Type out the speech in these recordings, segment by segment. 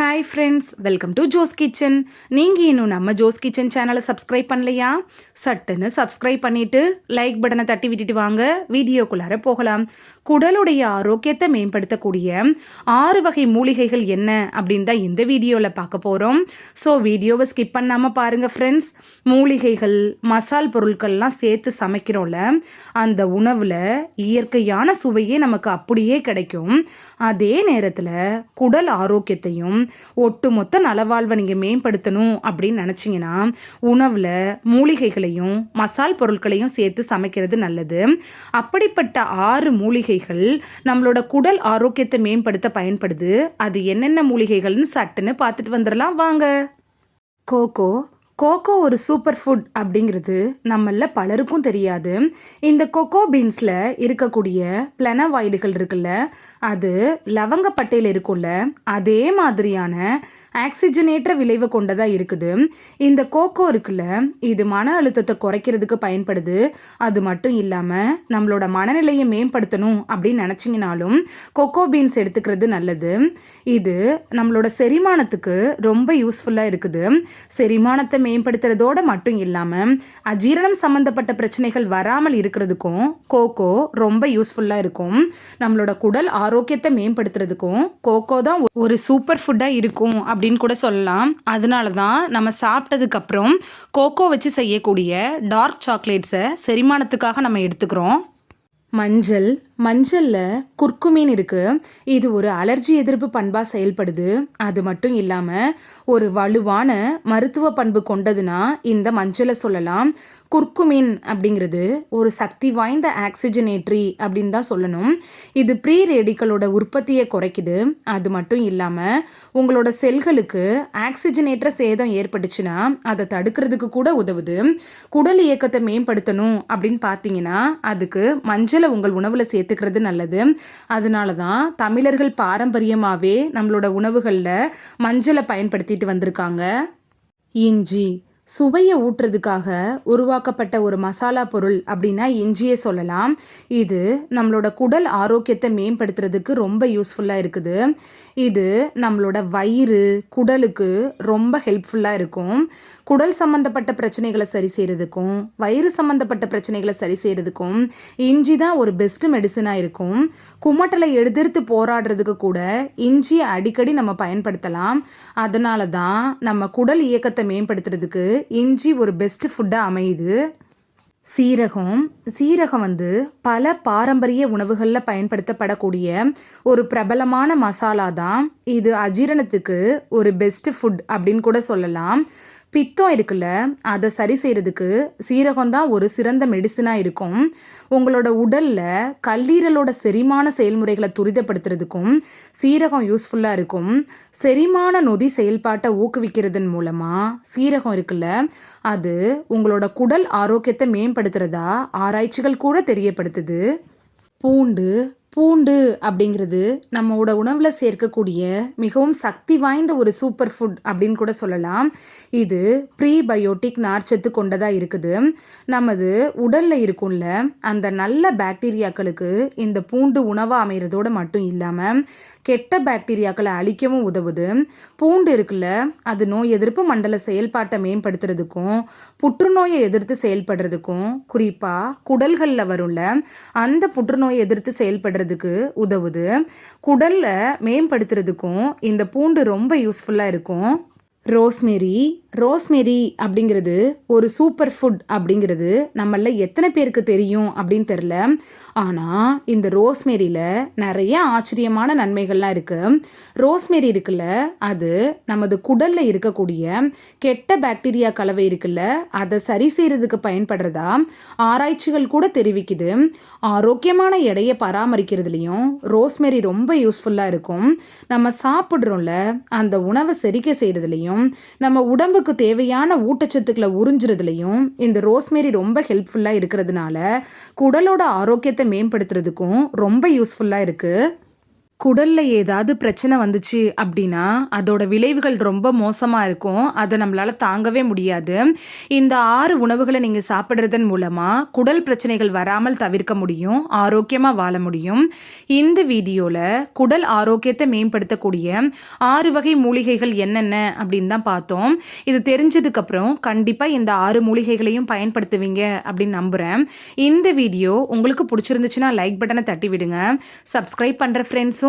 Hi friends welcome to Jo's kitchen நீங்கள் இன்னும் நம்ம ஜோஸ் கிச்சன் சேனலை சப்ஸ்கிரைப் பண்ணலையா? சட்டுன்னு சப்ஸ்கிரைப் பண்ணிவிட்டு லைக் பட்டனை தட்டி விட்டுட்டு வாங்க. வீடியோக்குள்ளார போகலாம். குடலுடைய ஆரோக்கியத்தை மேம்படுத்தக்கூடிய ஆறு வகை மூலிகைகள் என்ன அப்படின்னு தான் இந்த வீடியோவில் பார்க்க போகிறோம் ஸோ வீடியோவை ஸ்கிப் பண்ணாமல் பாருங்கள் ஃப்ரெண்ட்ஸ் மூலிகைகள் மசால் பொருட்கள்லாம் சேர்த்து சமைக்கிறோம்ல அந்த உணவில் இயற்கையான சுவையே நமக்கு அப்படியே கிடைக்கும். அதே நேரத்தில் குடல் ஆரோக்கியத்தையும் ஒட்டுமொத்த நலவாழ்வை நீங்கள் மேம்படுத்தணும் அப்படின்னு நினச்சிங்கன்னா உணவில் மூலிகைகளையும் மசால் பொருட்களையும் சேர்த்து சமைக்கிறது நல்லது. அப்படிப்பட்ட ஆறு மூலிகைகள் நம்மளோட குடல் ஆரோக்கியத்தை மேம்படுத்த பயன்படுது. அது என்னென்ன மூலிகைகள்னு சட்டுன்னு பார்த்துட்டு வந்துடலாம் வாங்க. கோகோ கோகோ ஒரு சூப்பர் ஃபுட் அப்படிங்கிறது நம்மள பலருக்கும் தெரியாது. இந்த கொக்கோ பீன்ஸில் இருக்கக்கூடிய பிளனவாய்டுகள் இருக்குல்ல அது லவங்கப்பட்டையில் இருக்கும்ல அதே மாதிரியான ஆக்சிஜனேற்ற விளைவு கொண்டதாக இருக்குது. இந்த கோகோ இருக்குல்ல இது மன அழுத்தத்தை குறைக்கிறதுக்கு பயன்படுது. அது மட்டும் இல்லாமல் நம்மளோட மனநிலையை மேம்படுத்தணும் அப்படின்னு நினச்சிங்கனாலும் கொக்கோ பீன்ஸ் எடுத்துக்கிறது நல்லது. இது நம்மளோட செரிமானத்துக்கு ரொம்ப யூஸ்ஃபுல்லாக இருக்குது. செரிமானத்தை மேம்படுத்துறதோட மட்டும் இல்லாமல் அஜீரணம் சம்மந்தப்பட்ட பிரச்சனைகள் வராமல் இருக்கிறதுக்கும் கோகோ ரொம்ப யூஸ்ஃபுல்லாக இருக்கும். நம்மளோட குடல் ஆரோக்கியத்தை மேம்படுத்துறதுக்கும் கோகோ தான் ஒரு சூப்பர் ஃபுட்டாக இருக்கும் அப்படின்னு கூட சொல்லலாம். அதனால தான் நம்ம சாப்பிட்டதுக்கப்புறம் கோகோ வச்சு செய்யக்கூடிய டார்க் சாக்லேட்ஸை செரிமானத்துக்காக நம்ம எடுத்துக்கிறோம். மஞ்சள் மஞ்சளில் குர்குமீன் இருக்குது இது ஒரு அலர்ஜி எதிர்ப்பு பண்பாக செயல்படுது. அது மட்டும் இல்லாமல் ஒரு வலுவான மருத்துவ பண்பு கொண்டதுன்னா இந்த மஞ்சளை சொல்லலாம். குர்குமின் அப்படிங்கிறது ஒரு சக்தி வாய்ந்த ஆக்சிஜனேட்ரி அப்படின்னு தான் சொல்லணும். இது ப்ரீ ரேடிக்கலோட உற்பத்தியை குறைக்குது. அது மட்டும் இல்லாமல் உங்களோட செல்களுக்கு ஆக்சிஜனேற்ற சேதம் ஏற்பட்டுச்சுன்னா அதை தடுக்கிறதுக்கு கூட உதவுது. குடல் இயக்கத்தை மேம்படுத்தணும் அப்படின்னு பார்த்தீங்கன்னா அதுக்கு மஞ்சளை உங்கள் உணவில் சேர்த்து சேர்த்துக்கிறது நல்லது. அதனால தான் தமிழர்கள் பாரம்பரியமாகவே நம்மளோட உணவுகளில் மஞ்சளை பயன்படுத்திட்டு வந்திருக்காங்க. இஞ்சி சுவையை ஊட்டுறதுக்காக உருவாக்கப்பட்ட ஒரு மசாலா பொருள் அப்படின்னா இஞ்சியை சொல்லலாம். இது நம்மளோட குடல் ஆரோக்கியத்தை மேம்படுத்துறதுக்கு ரொம்ப யூஸ்ஃபுல்லாக இருக்குது. இது நம்மளோட வயிறு குடலுக்கு ரொம்ப ஹெல்ப்ஃபுல்லாக இருக்கும். குடல் சம்மந்தப்பட்ட பிரச்சனைகளை சரி செய்கிறதுக்கும் வயிறு சம்மந்தப்பட்ட பிரச்சனைகளை சரி செய்கிறதுக்கும் இஞ்சி தான் ஒரு பெஸ்ட் மெடிசனாக இருக்கும். குமட்டலை எதிர்த்து போராடுறதுக்கு கூட இஞ்சியை அடிக்கடி நம்ம பயன்படுத்தலாம். அதனால தான் நம்ம குடல் இயக்கத்தை மேம்படுத்துறதுக்கு இஞ்சி ஒரு பெஸ்ட் ஃபுட்டாக அமையுது. சீரகம். சீரகம் வந்து பல பாரம்பரிய உணவுகளில் பயன்படுத்தப்படக்கூடிய ஒரு பிரபலமான மசாலா தான். இது அஜீரணத்துக்கு ஒரு பெஸ்ட் ஃபுட் அப்படின்னு கூட சொல்லலாம். பித்தம் இருக்குல்ல அதை சரி செய்கிறதுக்கு சீரகம் தான் ஒரு சிறந்த மெடிசனாக இருக்கும். உங்களோட உடலில் கல்லீரலோட செரிமான செயல்முறைகளை துரிதப்படுத்துறதுக்கும் சீரகம் யூஸ்ஃபுல்லாக இருக்கும். செரிமான நொதி செயல்பாட்டை ஊக்குவிக்கிறதன் மூலமாக சீரகம் இருக்குல்ல அது உங்களோட குடல் ஆரோக்கியத்தை மேம்படுத்துகிறதா ஆராய்ச்சிகள் கூட தெரியப்படுத்துது. பூண்டு பூண்டு அப்படிங்கிறது நம்மளோட உணவில் சேர்க்கக்கூடிய மிகவும் சக்தி வாய்ந்த ஒரு சூப்பர் ஃபுட் அப்படின்னு கூட சொல்லலாம். இது ப்ரீபயோட்டிக் நார்ச்சத்து கொண்டதாக இருக்குது. நமது உடலில் இருக்கும்ல அந்த நல்ல பாக்டீரியாக்களுக்கு இந்த பூண்டு உணவாக அமைகிறதோடு மட்டும் இல்லாமல் கெட்ட பாக்டீரியாக்களை அழிக்கவும் உதவுது. பூண்டு இருக்குல்ல அது நோய் எதிர்ப்பு மண்டல செயல்பாட்டை மேம்படுத்துறதுக்கும் புற்றுநோயை எதிர்த்து செயல்படுறதுக்கும் குறிப்பாக குடல்களில் வரும்ல அந்த புற்றுநோயை எதிர்த்து பண்ணுறதுக்கு உதவுது. குடலில் மேம்படுத்துறதுக்கும் இந்த பூண்டு ரொம்ப யூஸ்ஃபுல்லாக இருக்கும். ரோஸ்மெரி ரோஸ்மெரி அப்படிங்கிறது ஒரு சூப்பர் ஃபுட் அப்படிங்கிறது நம்மள எத்தனை பேருக்கு தெரியும் அப்படின்னு தெரில ஆனால் இந்த ரோஸ்மெரியில் நிறைய ஆச்சரியமான நன்மைகள்லாம் இருக்குது ரோஸ்மெரி இருக்குல்ல அது நமது குடலில் இருக்கக்கூடிய கெட்ட பாக்டீரியா கலவை இருக்குல்ல அதை சரி செய்கிறதுக்கு பயன்படுறதா ஆராய்ச்சிகள் கூட தெரிவிக்குது. ஆரோக்கியமான எடையை பராமரிக்கிறதுலையும் ரோஸ்மெரி ரொம்ப யூஸ்ஃபுல்லாக இருக்கும். நம்ம சாப்பிட்றோம்ல அந்த உணவை செரிக்க செய்கிறதுலையும் நம்ம உடம்புக்கு தேவையான ஊட்டச்சத்துக்களை உறிஞ்சுறதுலையும் இந்த ரோஸ்மேரி ரொம்ப ஹெல்ப்ஃபுல்லாக இருக்கிறதுனால குடலோட ஆரோக்கியத்தை மேம்படுத்துறதுக்கும் ரொம்ப யூஸ்ஃபுல்லாக இருக்குது குடல்ல ஏதாவது பிரச்சனை வந்துச்சு அப்படின்னா அதோட விளைவுகள் ரொம்ப மோசமாக இருக்கும். அதை நம்மளால் தாங்கவே முடியாது. இந்த ஆறு உணவுகளை நீங்கள் சாப்பிட்றதன் மூலமாக குடல் பிரச்சனைகள் வராமல் தவிர்க்க முடியும் ஆரோக்கியமாக வாழ முடியும். இந்த வீடியோவில் குடல் ஆரோக்கியத்தை மேம்படுத்தக்கூடிய ஆறு வகை மூலிகைகள் என்னென்ன அப்படின்னு தான் பார்த்தோம். இது தெரிஞ்சதுக்கப்புறம் கண்டிப்பாக இந்த ஆறு மூலிகைகளையும் பயன்படுத்துவீங்க அப்படின்னு நம்புகிறேன் இந்த வீடியோ உங்களுக்கு பிடிச்சிருந்துச்சுன்னா லைக் பட்டனை தட்டி விடுங்க சப்ஸ்கிரைப் பண்ணுற ஃப்ரெண்ட்ஸும்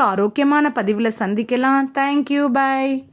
ஆரோக்கியமான பதிவில் சந்திக்கலாம். Thank you bye